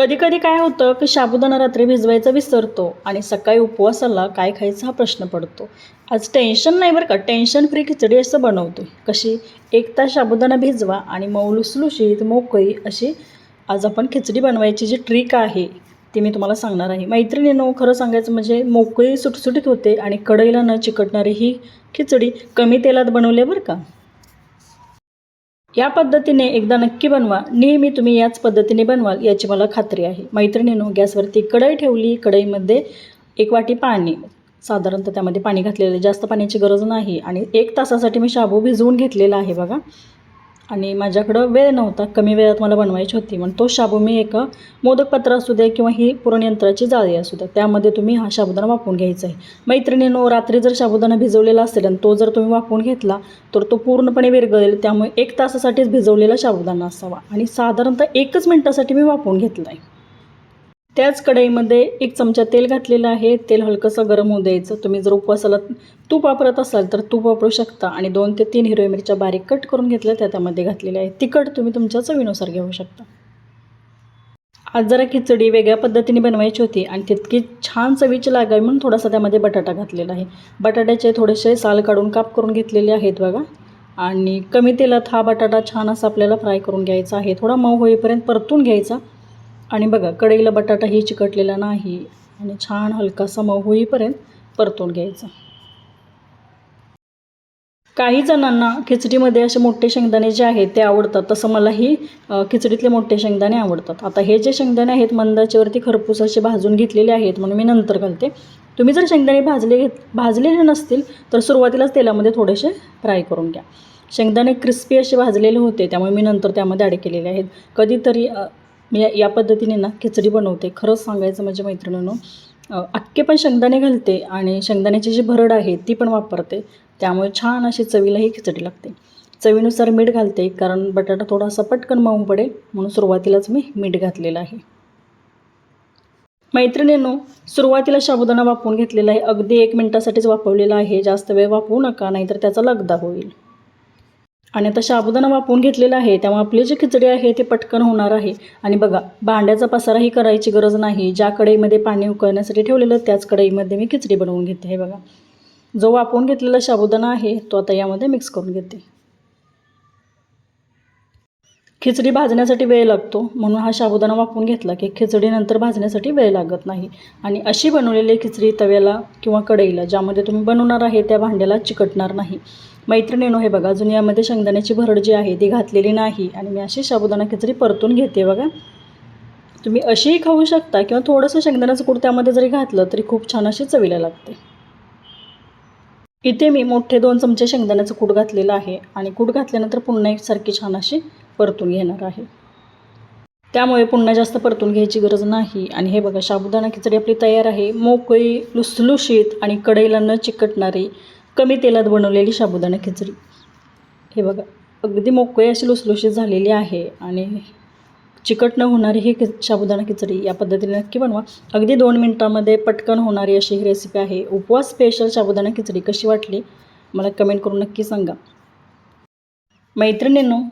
कधी कधी काय होतं की साबुदाणा रात्री भिजवायचा विसरतो आणि सकाळी उपवासाला काय खायचा हा प्रश्न पडतो. आज टेन्शन नाही बरं का? टेन्शन फ्री खिचडी असं बनवतो कशी? एक तास साबुदाणा भिजवा आणि मऊ लुसलुशीत मोकळी अशी आज आपण खिचडी बनवायची जी ट्रिक आहे ती मी तुम्हाला सांगणार आहे. मैत्रिणीनो खरं सांगायचं म्हणजे मोकळी सुटसुटीत होते आणि कढईला न चिकटणारी ही खिचडी कमी तेलात बनवली बरं का? या पद्धतीने एकदा नक्की बनवा. नेहमी तुम्ही याच पद्धतीने बनवाल याची मला खात्री आहे. मैत्रिणीनो गॅसवरती कढई ठेवली कढईमध्ये एक वाटी पाणी साधारणतः त्यामध्ये पाणी घातलेलं आहे जास्त पाण्याची गरज नाही. आणि एक तासासाठी मी शाबू भिजवून घेतलेला आहे बघा. आणि माझ्याकडं वेळ नव्हता कमी वेळात मला बनवायची होती. म्हणून तो शाबू मी एका मोदकपत्र असू दे किंवा ही पुरणयंत्राची जाळी असू द्या त्यामध्ये तुम्ही हा साबुदाणा वापरून घ्यायचा आहे. मैत्रिणीनो रात्री जर साबुदाणा भिजवलेला असेल आणि तो जर तुम्ही वापरून घेतला तर तो पूर्णपणे विरगळेल त्यामुळे एक तासासाठीच भिजवलेला साबुदाणा असावा आणि साधारणतः एकच मिनटासाठी मी वापरून घेतला आहे त्याच कढईमध्ये एक चमचा तेल घातलेलं आहे. तेल हलकंसं गरम होऊ द्यायचं. तुम्ही जर उपवासाला तूप वापरत असाल तर तूप वापरू शकता आणि दोन ते तीन हिरव्या मिरच्या बारीक कट करून घेतल्या त्या त्यामध्ये घातलेल्या आहेत. तिखट तुम्ही तुमच्या चवीनुसार घेऊ शकता. आज जरा खिचडी वेगळ्या पद्धतीने बनवायची होती आणि तितकी छान चवीची लागावी म्हणून थोडासा त्यामध्ये बटाटा घातलेला आहे. बटाट्याचे थोडेसे साल काढून काप करून घेतलेले आहेत बघा. आणि कमी तेलात हा बटाटा छान असा आपल्याला फ्राय करून घ्यायचा आहे. थोडा मऊ होईपर्यंत परतून घ्यायचा. आणि बघा कढईला बटाटाही चिकटलेला नाही आणि छान हलकासा मऊ होईपर्यंत परतून घ्यायचा. काही जणांना खिचडीमध्ये असे मोठे शेंगदाणे जे आहेत ते आवडतात तसं मलाही खिचडीतले मोठे शेंगदाणे आवडतात. आता हे जे शेंगदाणे आहेत मंदाच्यावरती खरपूस असे भाजून घेतलेले आहेत म्हणून मी नंतर घालते. तुम्ही जर शेंगदाणे भाजले घेत भाजलेले नसतील तर सुरुवातीलाच तेलामध्ये थोडेसे फ्राय करून घ्या. शेंगदाणे क्रिस्पी असे भाजलेले होते त्यामुळे मी नंतर त्यामध्ये ॲड केलेले आहेत. कधीतरी मी या- या पद्धतीने ना खिचडी बनवते. खरंच सांगायचं माझ्या मैत्रिणींनो अख्खे पण शेंगदाणे घालते आणि शेंगदाण्याची जी भरड आहे ती पण वापरते. त्यामुळे छान अशी चवीला ही खिचडी लागते. चवीनुसार मीठ घालते कारण बटाटा थोडासा पटकन माऊन पडेल म्हणून सुरुवातीलाच मी मीठ घातलेलं आहे. मैत्रिणींनो सुरुवातीला साबुदाणा वापरून घेतलेला आहे. अगदी एक मिनटासाठीच वापरलेला आहे. जास्त वेळ वापरू नका नाहीतर त्याचा लगदा होईल. आणि आता साबुदाणा वापरून घेतलेला आहे त्यामुळे आपली जी खिचडी आहे ती पटकन होणार आहे. आणि बघा भांड्याचा पसाराही करायची गरज नाही. ज्या कढईमध्ये पाणी उकळण्यासाठी ठेवलेलं त्याच कढईमध्ये मी खिचडी बनवून घेते. हे बघा जो वापरून घेतलेला साबुदाणा आहे तो आता यामध्ये मिक्स करून घेते. खिचडी भाजण्यासाठी वेळ लागतो म्हणून हा साबुदाणा वापरून घेतला की खिचडीनंतर भाजण्यासाठी वेळ लागत नाही. आणि अशी बनवलेली खिचडी तव्याला किंवा कढईला ज्यामध्ये तुम्ही बनवणार आहे त्या भांड्याला चिकटणार नाही. मैत्रिणीनो हे बघा अजून यामध्ये शेंगदाण्याची भरड जी आहे ती घातलेली नाही. आणि मी अशी साबुदाणा खिचडी परतून घेते बघा. तुम्ही अशीही खाऊ शकता किंवा थोडंसं शेंगदाण्याचं कूड त्यामध्ये जरी घातलं तरी खूप छान अशी चवीला लागते. इथे मी मोठे दोन चमचे शेंगदाण्याचं कूट घातलेलं आहे. आणि कूट घातल्यानंतर पुन्हा एकसारखी छान अशी परतून घेणार आहे. त्यामुळे पुन्हा जास्त परतून घ्यायची गरज नाही. आणि हे बघा साबुदाणा खिचडी आपली तयार आहे. मोकळी लुसलुशीत आणि कढईला न चिकटणारी कमी तेलात बनवलेली साबुदाणा खिचडी. हे बघा अगदी मोकळी अशी लुसलुशीत झालेली आहे आणि चिकट न होणारी ही कि साबुदाणा खिचडी या पद्धतीने नक्की बनवा. अगदी दोन मिनटामध्ये पटकन होणारी अशी ही रेसिपी आहे. उपवास स्पेशल साबुदाणा खिचडी कशी वाटली? मला कमेंट करून नक्की सांगा. मैत्रिणींनो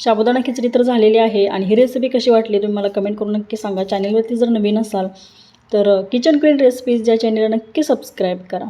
साबुदाणा खिचडी तर झालेली आहे आणि ही रेसिपी कशी वाटली तुम्ही मला कमेंट करून नक्की सांगा. चॅनलवरती जर नवीन असाल तर किचन क्वीन रेसिपीज या चॅनलला नक्की सबस्क्राईब करा.